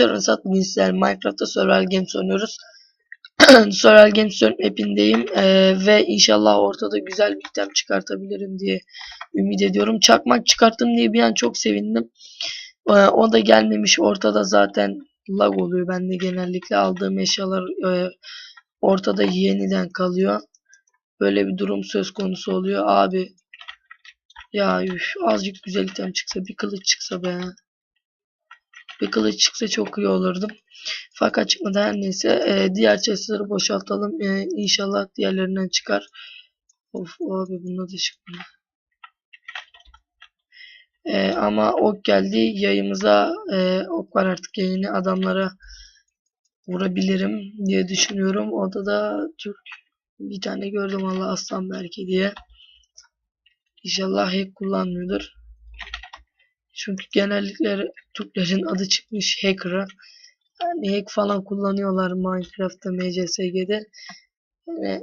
arkadaşlar bugün sizlerle Minecraft'ta Survival Games oynuyoruz. Survival Games map'indeyim ee, ve inşallah ortada güzel bir item çıkartabilirim diye ümit ediyorum. Çakmak çıkarttım diye bir an çok sevindim. Ee, o da gelmemiş ortada zaten lag oluyor. Ben de genellikle aldığım eşyalar e, ortada yeniden kalıyor. Böyle bir durum söz konusu oluyor. Abi ya üf, azıcık güzel item çıksa bir kılıç çıksa be. Bir kılıç çıksa çok iyi olurdum. Fakat çıkmadı her neyse. E, diğer chestleri boşaltalım. E, inşallah diğerlerinden çıkar. Of abi bunda da çıkmıyor. E, ama ok geldi. Yayımıza e, ok var artık yayını adamlara vurabilirim diye düşünüyorum. Orada da Türk bir tane gördüm Allah aslan belki diye. İnşallah hack kullanmıyordur. Çünkü genellikle Türklerin adı çıkmış hacker'a. Yani hack falan kullanıyorlar Minecraft'ta, MCSG'de. Yani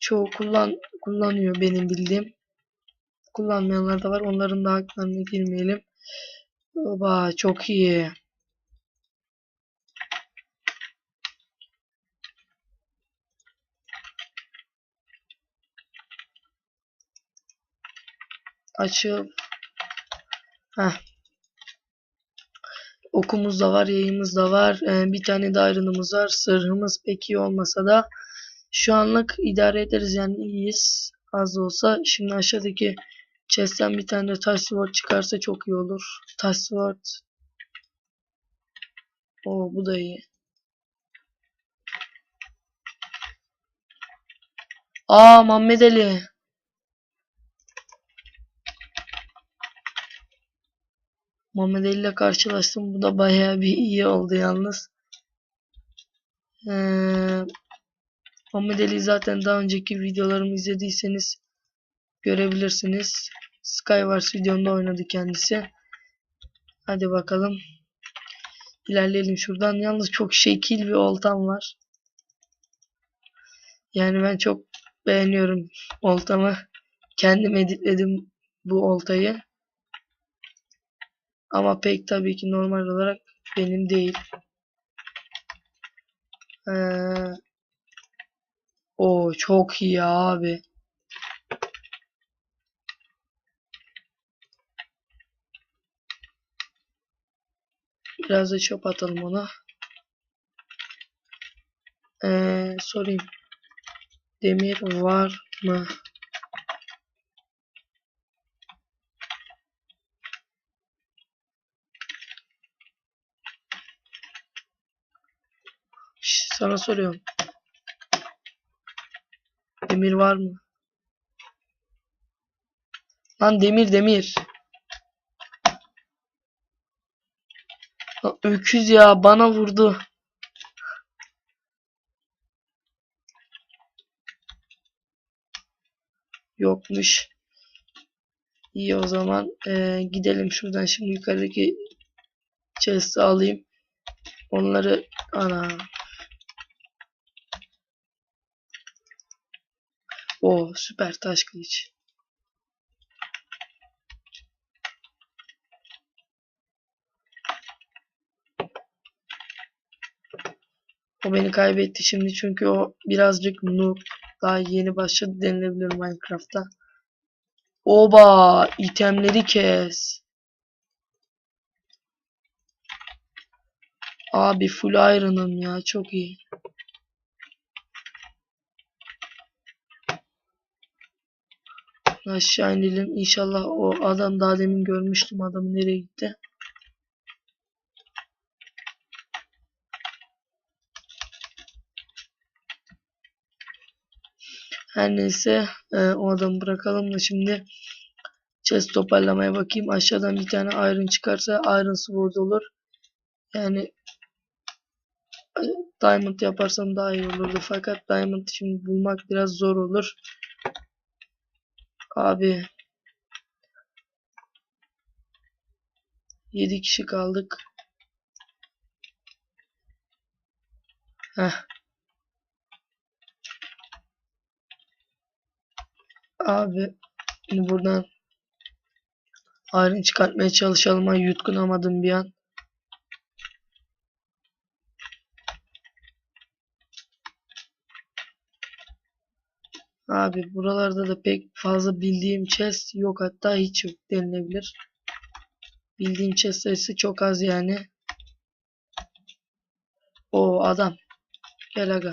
çoğu kullan kullanıyor benim bildiğim. Kullanmayanlar da var. Onların da haklarına girmeyelim. Oba çok iyi. Açıp Heh. Okumuz da var, yayımız da var. Ee, bir tane de ayrınımız var. Sırrımız pek iyi olmasa da şu anlık idare ederiz yani iyiyiz. Az olsa. Şimdi aşağıdaki chest'ten bir tane de taş sword çıkarsa çok iyi olur. Taş sword. Oo bu da iyi. Aa Muhammed. Muhammed ile karşılaştım. Bu da bayağı bir iyi oldu yalnız. Ee, Muhammed Ali zaten daha önceki videolarımı izlediyseniz görebilirsiniz. Skywars videomda oynadı kendisi. Hadi bakalım. İlerleyelim şuradan. Yalnız çok şekil bir oltam var. Yani ben çok beğeniyorum oltamı. Kendim editledim bu oltayı. Ama pek tabii ki normal olarak benim değil. Ee, o çok iyi abi. Biraz da çöp atalım ona. Ee, sorayım. Demir var mı? Sana soruyorum. Demir var mı? Lan demir demir. Lan öküz ya bana vurdu. Yokmuş. İyi o zaman ee, gidelim şuradan şimdi yukarıdaki chest'i alayım. Onları ana O süper taş kılıç. O beni kaybetti şimdi çünkü o birazcık noob. Daha yeni başladı denilebilir Minecraft'ta. Oba itemleri kes. Abi full iron'ım ya çok iyi. Aşağı inelim. İnşallah o adam daha demin görmüştüm. Adam nereye gitti? Her neyse e, o adamı bırakalım da şimdi chest toparlamaya bakayım. Aşağıdan bir tane iron çıkarsa iron sword olur. Yani e, diamond yaparsam daha iyi olurdu. Fakat diamond şimdi bulmak biraz zor olur. Abi. 7 kişi kaldık. Heh. Abi. Buradan iron çıkartmaya çalışalım ama yutkunamadım bir an. Abi buralarda da pek fazla bildiğim chest yok hatta hiç yok denilebilir. Bildiğim chest sayısı çok az yani. O adam. Gel aga.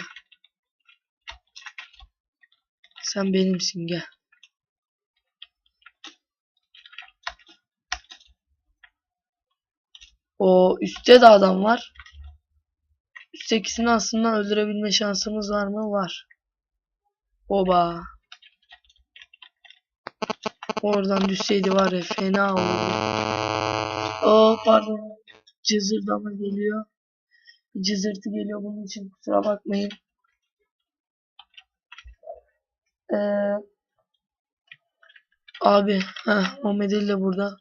Sen benimsin gel. O üstte de adam var. Üsttekisini aslında öldürebilme şansımız var mı? Var. Oba. Oradan düşseydi var ya fena olurdu. Oh pardon. Cızırdama geliyor. Cızırtı geliyor bunun için kusura bakmayın. Ee, abi heh, Muhammed Ali de burada.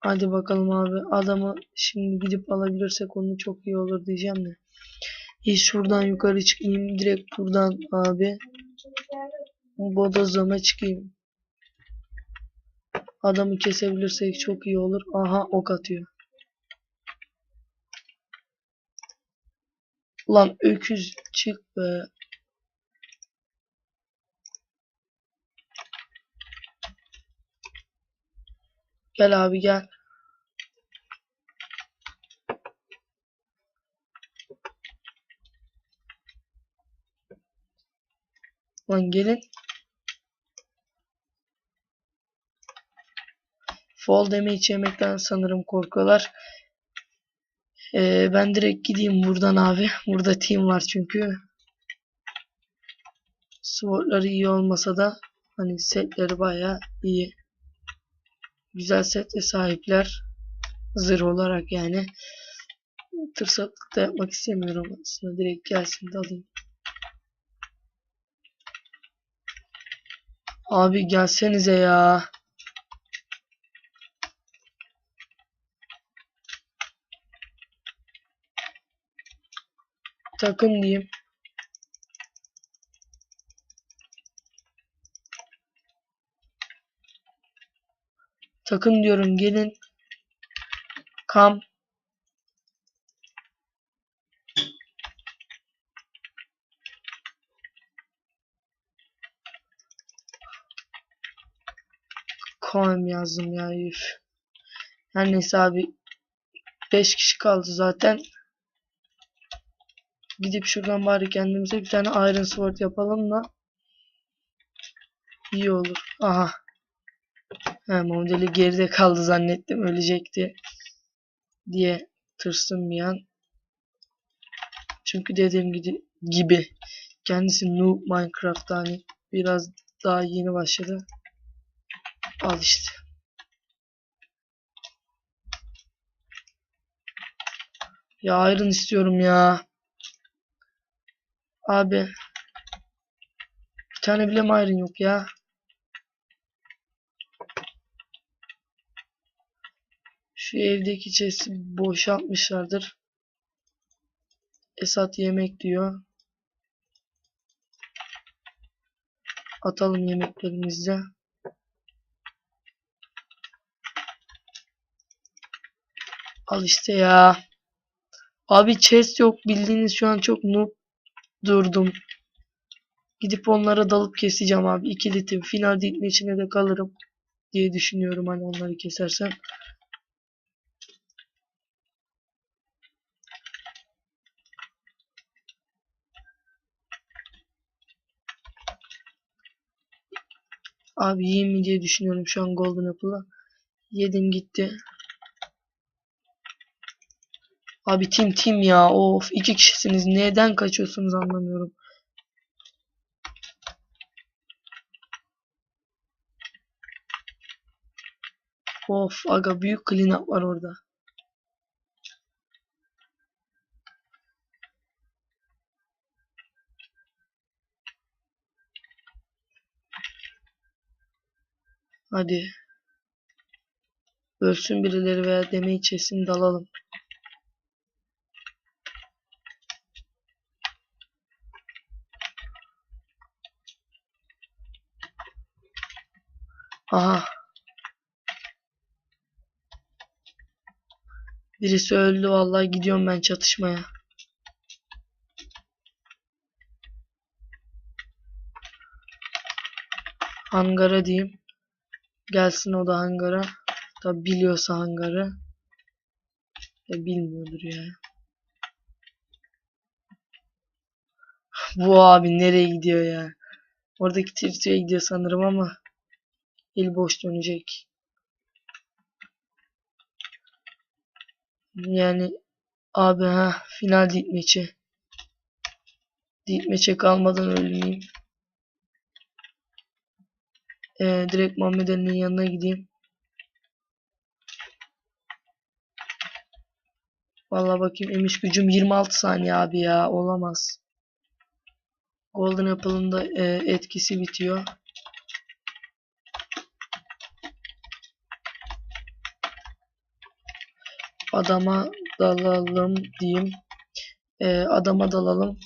Hadi bakalım abi. Adamı şimdi gidip alabilirsek onu çok iyi olur diyeceğim de. Hiç şuradan yukarı çıkmayayım. Direkt buradan abi. Bodozlama çıkayım. Adamı kesebilirsek çok iyi olur. Aha ok atıyor. Lan öküz çık be. Gel abi gel. Lan gelin. Fall damage yemekten sanırım korkuyorlar. Ee, ben direkt gideyim buradan abi. Burada team var çünkü. Swordları iyi olmasa da hani setleri baya iyi. Güzel sete sahipler. Zırh olarak yani. Tırsaklık da yapmak istemiyorum aslında. Direkt gelsin de alayım. Abi gelsenize ya. Takım diyeyim. Takım diyorum gelin. Kam. Kam yazdım ya üf. Her neyse abi. 5 kişi kaldı zaten. Gidip şuradan bari kendimize bir tane Iron Sword yapalım da iyi olur. Aha. He, modeli geride kaldı zannettim ölecekti diye tırsım bir an. Çünkü dediğim gibi, gibi kendisi noob Minecraft'ta hani biraz daha yeni başladı. Al işte. Ya Iron istiyorum ya. Abi. Bir tane bile mi Iron yok ya. Şu evdeki chest'i boşaltmışlardır. Esat yemek diyor. Atalım yemeklerimizi. Al işte ya. Abi chest yok. Bildiğiniz şu an çok noob durdum. Gidip onlara dalıp keseceğim abi. İkili tim. Final ditme içine de kalırım. Diye düşünüyorum hani onları kesersem. Abi yiyeyim mi diye düşünüyorum şu an Golden Apple'ı. Yedim gitti. Abi tim tim ya. Of iki kişisiniz. Neden kaçıyorsunuz anlamıyorum. Of aga büyük clean up var orada. Hadi. Ölsün birileri veya deme içesin dalalım. Aha. Birisi öldü vallahi gidiyorum ben çatışmaya. Hangara diyeyim. Gelsin o da hangara. Tabi biliyorsa hangarı. Ya bilmiyordur ya. Bu abi nereye gidiyor ya? Oradaki tirtiye gidiyor sanırım ama el boş dönecek. Yani abi ha final ditmeçi. Ditmeçe kalmadan ölmeyeyim. Ee, direkt Muhammed Ali'nin yanına gideyim. Vallahi bakayım emiş gücüm 26 saniye abi ya olamaz. Golden Apple'ın da e, etkisi bitiyor. Adama dalalım diyeyim. E, adama dalalım.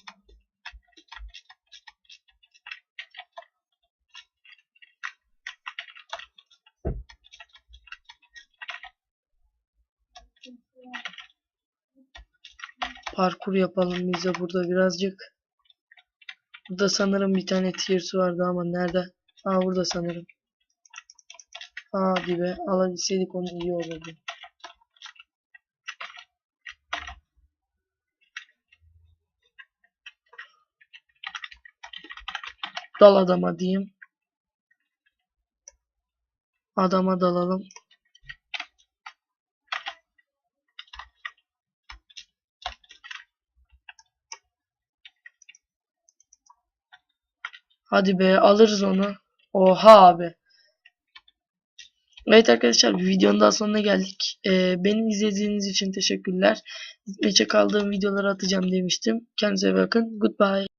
Parkur yapalım biz de burada birazcık. Burada sanırım bir tane tiers vardı ama nerede? Aa burada sanırım. Hadi be alabilseydik onu iyi olurdu. Dal adama diyeyim. Adama dalalım. Hadi be alırız onu. Oha abi. Evet arkadaşlar bir videonun daha sonuna geldik. Ee, beni izlediğiniz için teşekkürler. Gitmeye kaldığım videoları atacağım demiştim. Kendinize bakın. Goodbye.